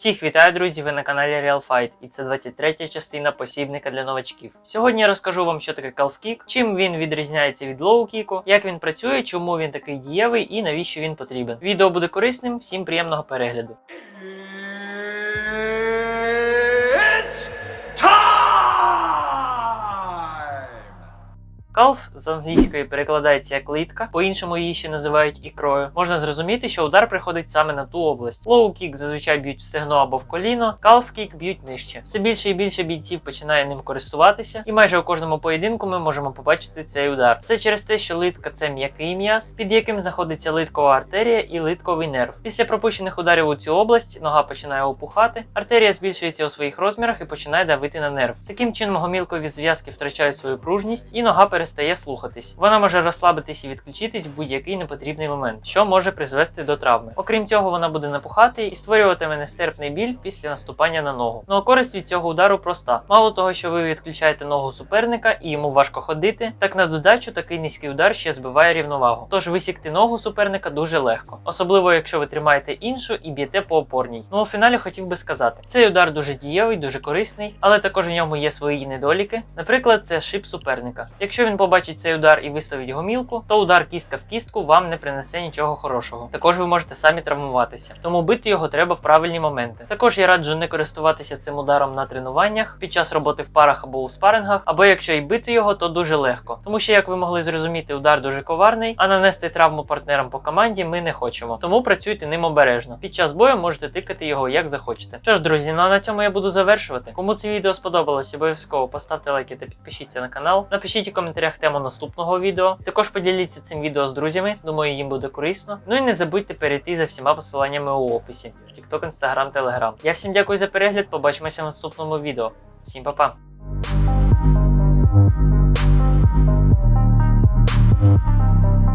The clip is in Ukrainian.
Всіх вітаю, друзі! Ви на каналі Real Fight, і це 23 частина посібника для новачків. Сьогодні я розкажу вам, що таке калфкік, чим він відрізняється від лоукіку, як він працює, чому він такий дієвий і навіщо він потрібен. Відео буде корисним, всім приємного перегляду. Calf з англійської перекладається як литка, по-іншому її ще називають ікрою. Можна зрозуміти, що удар приходить саме на ту область. Kick зазвичай б'ють в стегно або в коліно, kick б'ють нижче. Все більше і більше бійців починає ним користуватися, і майже у кожному поєдинку ми можемо побачити цей удар. Все через те, що литка це м'який м'яз, під яким знаходиться литкова артерія і литковий нерв. Після пропущених ударів у цю область нога починає опухати, артерія збільшується у своїх розмірах і починає давити на нерв. Таким чином гомілкові зв'язки втрачають свою пружність, і нога перестає слухатись. Вона може розслабитись і відключитись в будь-який непотрібний момент, що може призвести до травми. Окрім цього, вона буде напухати і створюватиме нестерпний біль після наступання на ногу. Ну а користь від цього удару проста. Мало того, що ви відключаєте ногу суперника і йому важко ходити, так на додачу такий низький удар ще збиває рівновагу. Тож висікти ногу суперника дуже легко, особливо якщо ви тримаєте іншу і б'єте по опорній. Ну у фіналі хотів би сказати, цей удар дуже дієвий, дуже корисний, але також у ньому є свої недоліки. Наприклад, це шип суперника. Якщо він побачить цей удар і виставить гомілку, то удар кістка в кістку вам не принесе нічого хорошого. Також ви можете самі травмуватися, тому бити його треба в правильні моменти. Також я раджу не користуватися цим ударом на тренуваннях під час роботи в парах або у спарингах, або якщо і бити його, то дуже легко. Тому що, як ви могли зрозуміти, удар дуже коварний, а нанести травму партнерам по команді ми не хочемо. Тому працюйте ним обережно. Під час бою можете тикати його як захочете. Що ж, друзі, ну а на цьому я буду завершувати. Кому це відео сподобалось, обов'язково поставте лайки та підпишіться на канал. Напишіть у коментарях тему наступного відео. Також поділіться цим відео з друзями. Думаю, їм буде корисно. Ну і не забудьте перейти за всіма посиланнями у описі: TikTok, Instagram, Telegram. Я всім дякую за перегляд. Побачимося в наступному відео. Всім па-па!